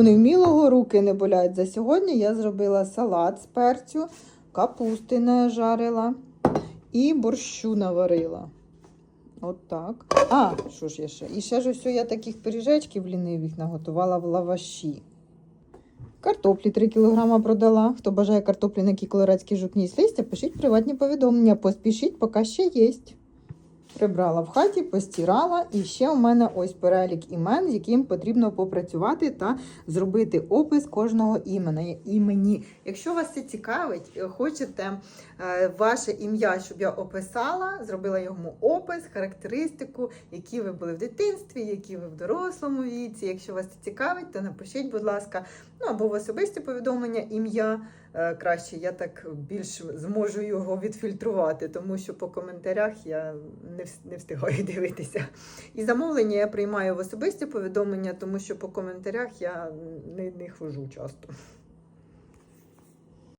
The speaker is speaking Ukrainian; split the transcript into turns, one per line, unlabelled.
У невмілого руки не болять. За сьогодні я зробила салат з перцю, капусти нажарила і борщу наварила. От так. А, що ж я ще? І ще ж ось я таких пиріжечків лінивих наготувала в лаваші. Картоплі 3 кг продала. Хто бажає картоплі на кіколорецький жукній з листя, пишіть приватні повідомлення. Поспішіть, поки ще є. Прибрала в хаті, постирала, і ще у мене ось перелік імен, з яким потрібно попрацювати та зробити опис кожного імені. Якщо вас це цікавить, хочете е, ваше ім'я, щоб я описала, зробила йому опис, характеристику, які ви були в дитинстві, які ви в дорослому віці. Якщо вас це цікавить, то напишіть, будь ласка, ну або в особисті повідомлення ім'я. Е, Краще я так більш зможу його відфільтрувати, тому що по коментарях я не встигаю дивитися. І замовлення я приймаю в особисті повідомлення, тому що по коментарях я не, не хожу часто.